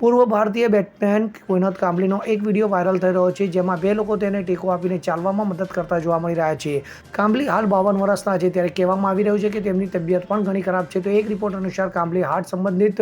પૂર્વ ભારતીય બેટમેન કોઈનાથ કાંબલીનો એક વીડિયો વાયરલ થઈ રહ્યો છે, જેમાં બે લોકો તેને ટેકો આપીને ચાલવામાં મદદ કરતા જોવા મળી રહ્યા છે. કાંબલી હાલ બાવન વર્ષના છે, ત્યારે કહેવામાં આવી રહ્યું છે કે તેમની તબિયત પણ ઘણી ખરાબ છે. તો એક રિપોર્ટ અનુસાર કાંબલી હાર્ટ સંબંધિત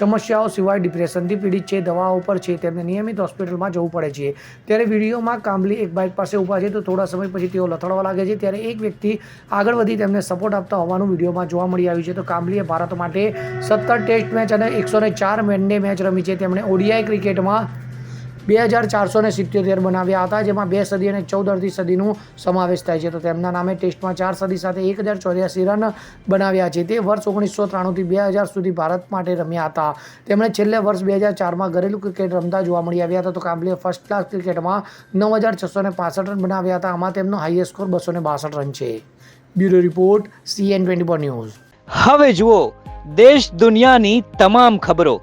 સમસ્યાઓ સિવાય ડિપ્રેશનથી પીડિત છે, દવાઓ પર છે, તેમને નિયમિત હોસ્પિટલમાં જવું પડે છે. ત્યારે વિડીયોમાં કાંબલી એક બાઇક પાસે ઊભા છે, તો થોડા સમય પછી તેઓ લથડવા લાગે છે, ત્યારે એક વ્યક્તિ આગળ વધી તેમને સપોર્ટ આપતા હોવાનું વિડીયોમાં જોવા મળી આવ્યું છે. તો કાંબલીએ ભારત માટે સત્તર ટેસ્ટ મેચ અને એકસો ચાર વનડે મેચ રમી છે. તેમણે ઓડીઆઈ ક્રિકેટમાં બે હજાર ચારસો ને સિત્યોતેર બનાવ્યા હતા, જેમાં બે સદી અને ચૌદ અડધી સદીનું સમાવેશ થાય છે. તો તેમના નામે ટેસ્ટમાં ચાર સદી સાથે એક હજાર ચોર્યાસી રન બનાવ્યા છે. તે વર્ષ ઓગણીસો ત્રાણુંથી બે હજાર સુધી ભારત માટે રમ્યા હતા. તેમણે છેલ્લે વર્ષ બે હજાર ચારમાં ઘરેલું ક્રિકેટ રમતા જોવા મળી આવ્યા હતા. તો કાંબલીએ ફર્સ્ટ ક્લાસ ક્રિકેટમાં નવ હજાર છસો ને પાસઠ રન બનાવ્યા હતા. આમાં તેમનો હાઈએસ્ટ સ્કોર બસો ને બાસઠ રન છે. Bureau report, CN twenty four news. હવે જુઓ, દેશ દુનિયાની તમામ ખબરો.